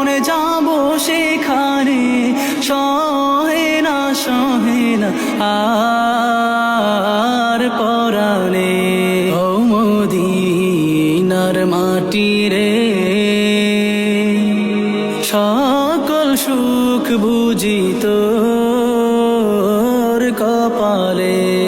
কখন যাব সেখানে, সহে না সহে না, আর পরালে ও মদিনার মাটি রে, সকল সুখ বুঝি তোর কপালে।